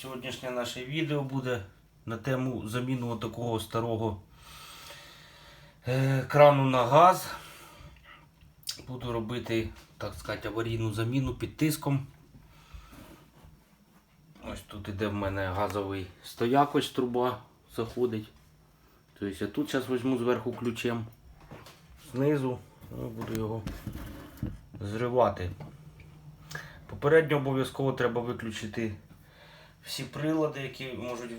Сьогоднішнє наше відео буде на тему заміну такого старого е, крану на газ. Буду робити, так сказати, аварійну заміну під тиском. Ось тут іде в мене газовий стояк, ось труба заходить. Тобто я тут зараз візьму зверху ключем знизу, ну, буду його зривати. Попередньо обов'язково треба виключити всі прилади, які можуть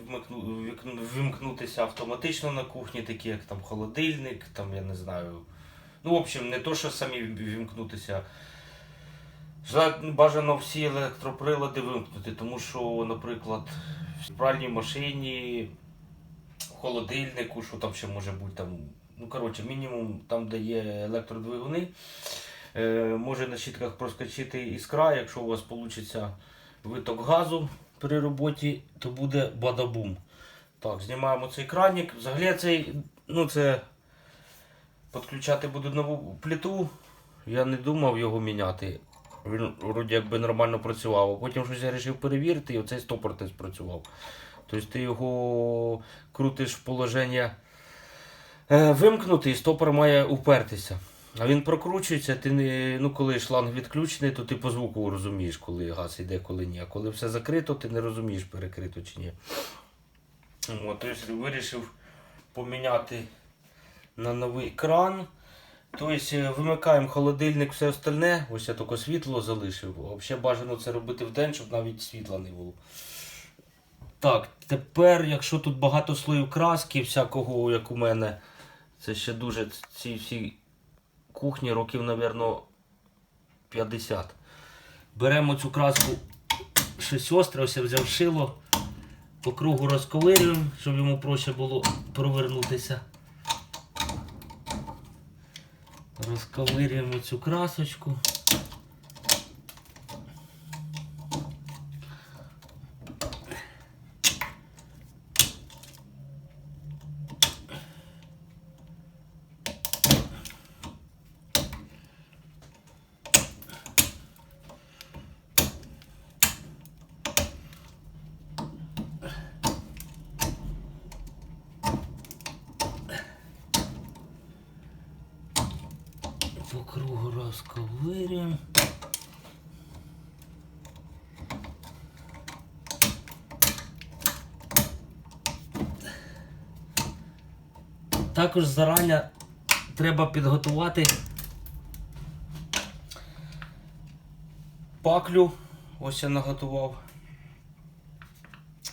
вимкнутися автоматично на кухні, такі як там холодильник, там я не знаю. Ну, в общем, не то, що самі вимкнутися. Бажано всі електроприлади вимкнути, тому що, наприклад, в пральній машині, в холодильнику, що там ще може бути там. Ну, коротше, мінімум там, де є електродвигуни, е, може на щітках проскочити іскра, якщо у вас вийде виток газу при роботі, то буде бадабум. Так, знімаємо цей кранік. Взагалі цей, ну це підключати буду нову плиту. Я не думав його міняти. Він вроді якби нормально працював. Потім щось я вирішив перевірити, і оцей стопор не спрацював. Тобто ти його крутиш в положення е, вимкнути, і стопор має упертися. А він прокручується, ти не, ну коли шланг відключений, то ти по звуку розумієш, коли газ йде, коли ні. А коли все закрито, ти не розумієш, перекрито чи ні. От, тобто вирішив поміняти на новий кран. Тобто вимикаємо холодильник, все остальне. Ось я тільки світло залишив. Взагалі бажано це робити вдень, щоб навіть світла не було. Так, тепер, якщо тут багато слоїв краски, всякого, як у мене, це ще дуже ці всі кухні років, мабуть, 50. Беремо цю краску щось остре, ось я взяв шило, по кругу розковирюємо, щоб йому проще було провернутися. Розковирюємо цю красочку. По кругу розковирюємо. Також зарані треба підготувати паклю. Ось я наготував.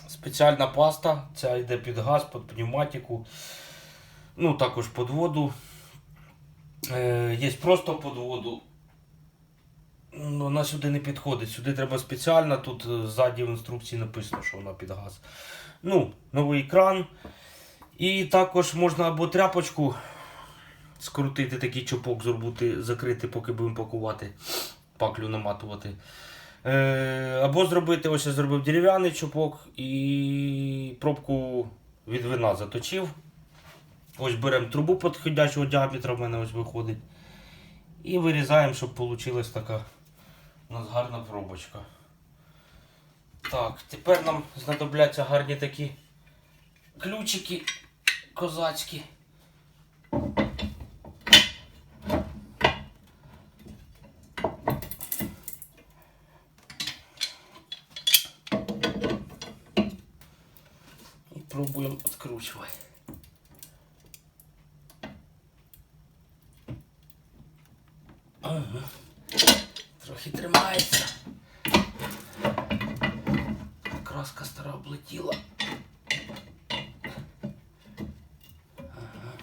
Спеціальна паста, ця йде під газ, під пневматику, ну також під воду. Е, є просто під воду. Ну, Вона сюди не підходить. Сюди треба спеціально. Тут е, ззаді в інструкції написано, що вона під газ. Ну, новий кран. І також можна або тряпочку скрутити, такий чопок зробити, закрити, поки будемо пакувати, паклю наматувати. Е, або зробити, ось я зробив дерев'яний чопок і пробку від вина заточив. Ось беремо трубу підходячого діаметра, в мене ось виходить. І вирізаємо, щоб вийшла така у нас гарна пробочка. Так, тепер нам знадобляться гарні такі ключики козацькі. І пробуємо відкручувати. Трохи тримається. Краска стара облетіла. Ага.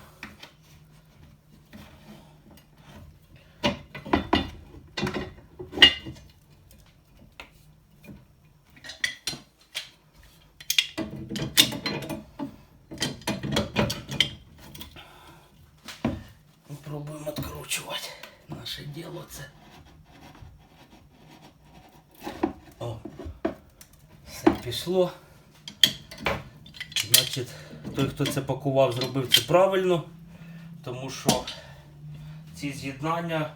Пробуємо відкручувати. Наше діло це. Все пішло. Значить, той, хто це пакував, зробив це правильно, тому що ці з'єднання,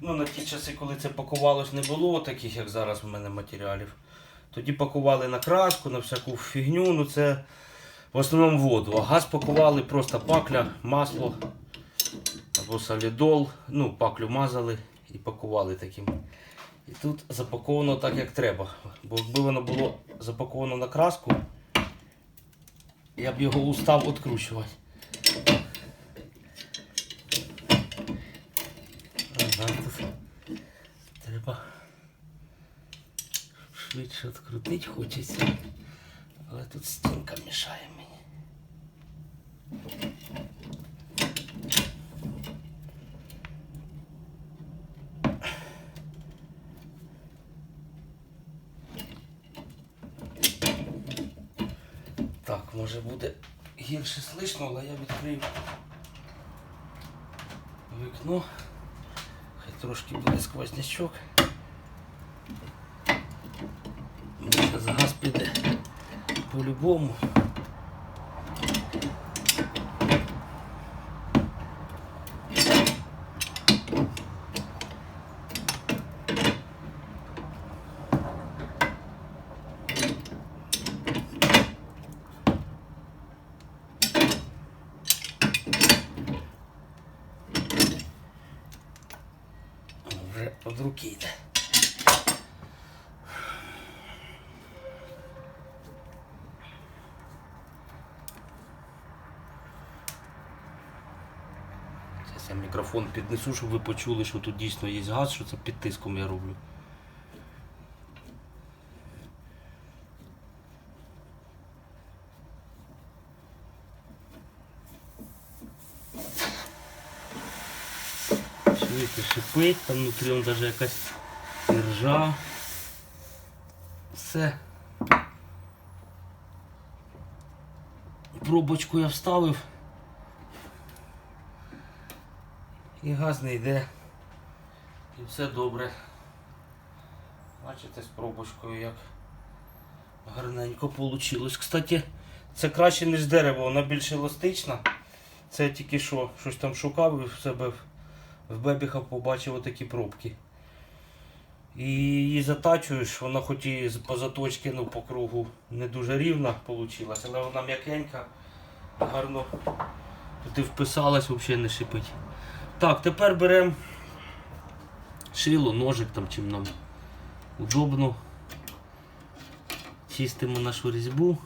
ну на ті часи, коли це пакувалось, не було таких, як зараз в мене матеріалів. Тоді пакували на краску, на всяку фігню, ну це в основному воду. А газ пакували просто пакля, масло або солідол. Ну, паклю мазали і пакували таким. І тут запаковано так, як треба. Бо якби воно було запаковано на краску, я б його устав відкручувати. Ага, тут треба швидше відкрутити хочеться. Але тут стінка мішає мені. Так, може буде гірше слишно, але я відкрию вікно. Хай трошки буде сквознячок. Зараз піде по-любому. Вже від руки йде. Зараз я мікрофон піднесу, щоб ви почули, що тут дійсно є газ, що це під тиском я роблю. Чуєте, шипить, там внутрі он даже якась іржа. Все. Пробочку я вставив. І газ не йде. І все добре. Бачите, з пробочкою як гарненько вийшло. Кстати, це краще, ніж дерево, вона більш еластична. Це тільки що щось там шукав і в себе в- бебіхах побачив отакі пробки. І її затачуєш, вона хоч і по заточці ну, по кругу не дуже рівна вийшла, але вона м'якенька, гарно туди вписалась, взагалі не шипить. Так, тепер беремо шило, ножик там чим нам удобно. Чистимо нашу різьбу.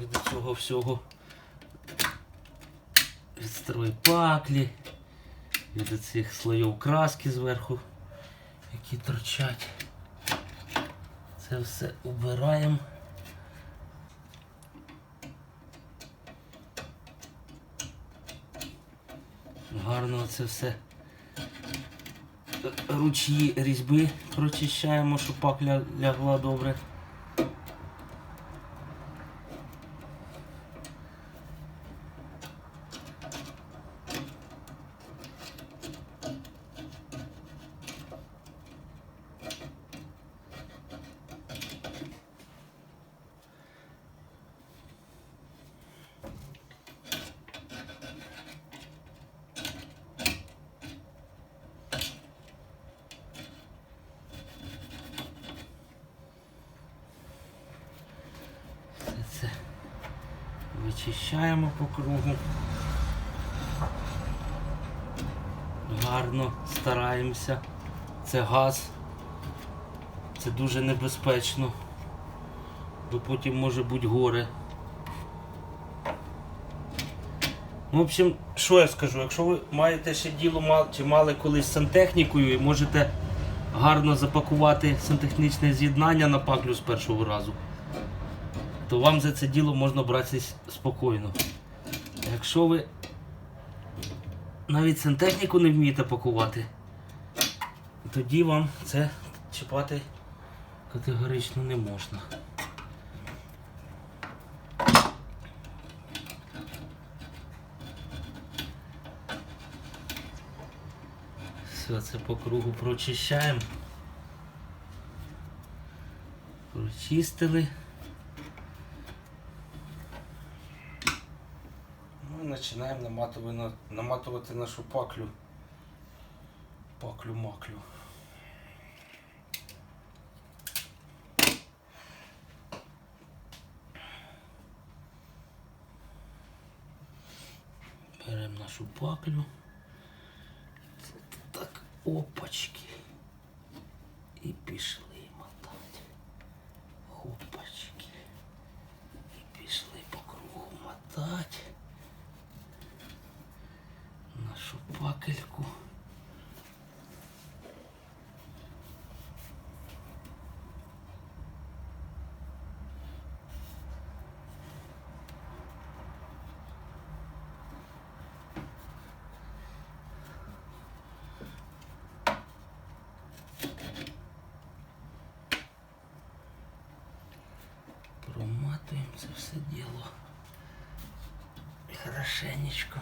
Від цього всього від старої паклі, від цих слоїв краски зверху, які торчать. Це все убираємо. Гарно це все ручні різьби прочищаємо, щоб пакля лягла добре. Все це вичищаємо по кругу. Гарно стараємося. Це газ. Це дуже небезпечно. Бо потім може бути горе. Ну, в общем, що я скажу, якщо ви маєте ще діло чи мали колись сантехнікою і можете гарно запакувати сантехнічне з'єднання на паклю з першого разу, то вам за це діло можна братися спокійно. Якщо ви навіть сантехніку не вмієте пакувати, тоді вам це чіпати категорично не можна. Все це по кругу прочищаємо. Прочистили. починаємо наматувати нашу паклю. Паклю-маклю. Беремо нашу паклю. Так, опачки. Це все діло. Хорошенечко.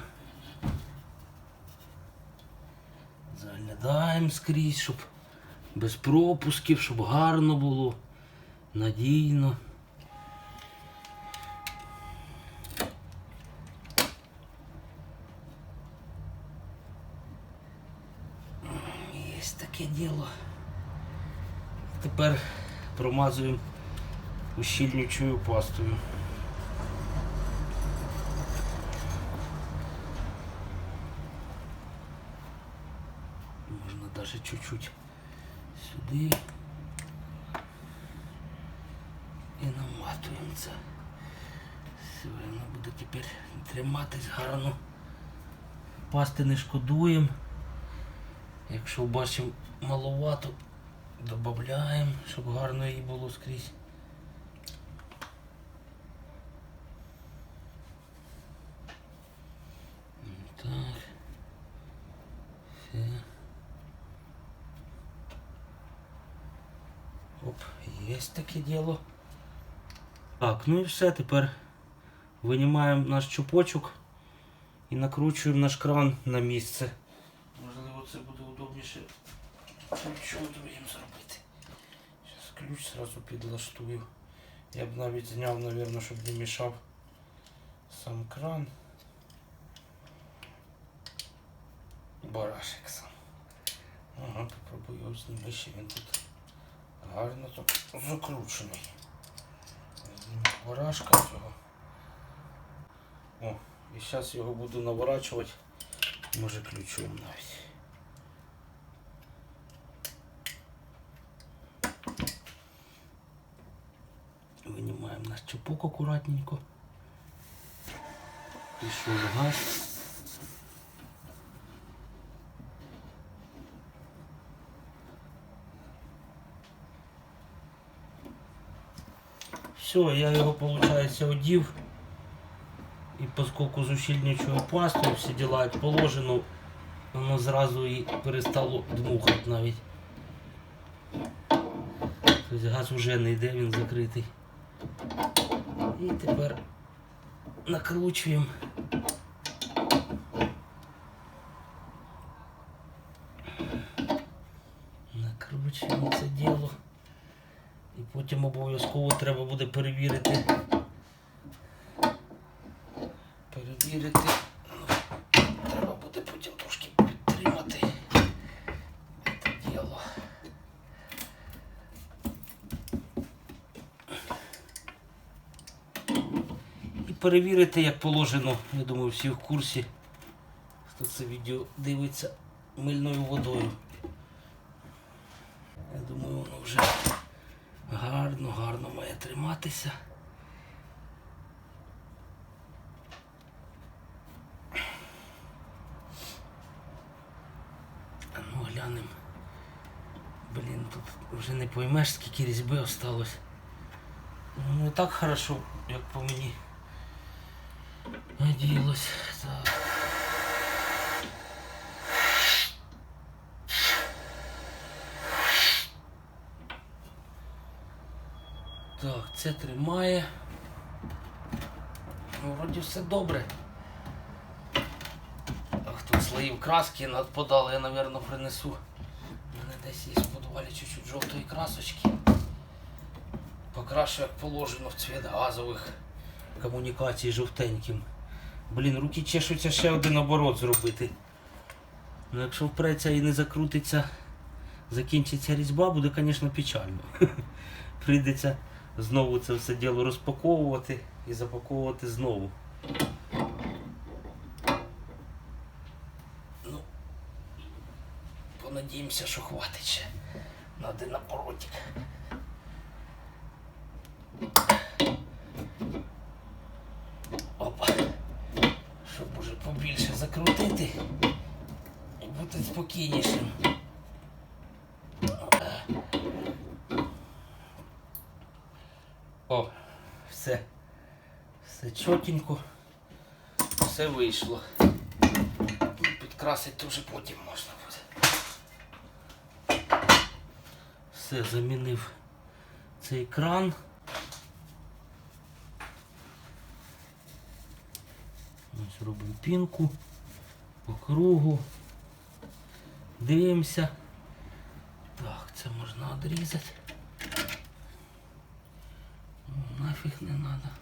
Заглядаємо скрізь, щоб без пропусків, щоб гарно було, надійно. Є таке діло. Тепер промазуємо ущільнюючою пастою. Можна даже чуть-чуть сюди. І наматуємо це. Все, воно буде тепер триматись гарно. Пасти не шкодуємо. Якщо бачимо маловато, додаємо, щоб гарно її було скрізь. Так. Все. Оп, є таке діло. Так, ну і все, тепер винімаємо наш чупочок і накручуємо наш кран на місце. Можливо, це буде удобніше ключом другим зробити. Зараз ключ зразу підлаштую. Я б навіть зняв, мабуть, щоб не мішав сам кран. Барашек сам. Ага, попробую його зніми, ще він тут гарно так закручений. Зніму Барашка цього. О, і зараз його буду наворачувати, може ключом навіть. Винімаємо наш чупок акуратненько. Пішов газ. Все, я його, виходить, одів. І поскольку з ущільничою пастою всі діла як положено, воно зразу і перестало дмухати навіть. Тобто газ вже не йде, він закритий. І тепер накручуємо це діло. І потім обов'язково треба буде перевірити. Перевірити. Треба буде потім трошки підтримати це діло. І перевірити, як положено, я думаю, всі в курсі, хто це відео дивиться мильною водою. Я думаю, воно вже гарно, гарно має триматися. Ну глянемо. Блін, тут вже не поймеш, скільки різьби осталось. Ну не так хорошо, як по мені. Надіялось. Так. Так, це тримає. Ну, вроді все добре. Ах, тут слоїв краски надпадали, я, напевно, принесу. У мене десь є в подвалі чуть-чуть жовтої красочки. Покрашу, як положено в цвіт газових комунікацій жовтеньким. Блін, руки чешуться ще один оборот зробити. Ну якщо впреться і не закрутиться, закінчиться різьба, буде, звісно, печально. Прийдеться знову це все діло розпаковувати і запаковувати знову. Ну, понадіємося, що хватить ще на один напротік. Опа, щоб уже побільше закрутити і бути спокійнішим. Чотенько. Все вийшло. Підкрасити вже потім можна буде. Все, замінив цей кран. Ось роблю пінку по кругу. Дивимося. Так, це можна відрізати. Нафіг не треба.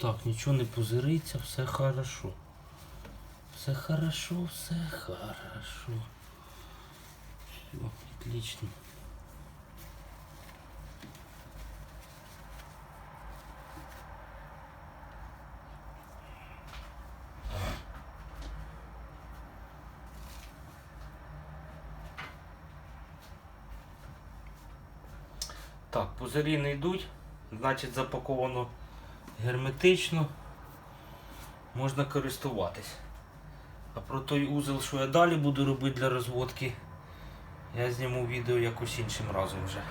Так, нічого не позириться, все хорошо. Все хорошо, все хорошо. Все, отлично. Так, пузирі не йдуть, значить запаковано герметично. Можна користуватись. А про той узел, що я далі буду робити для розводки, я зніму відео якось іншим разом вже.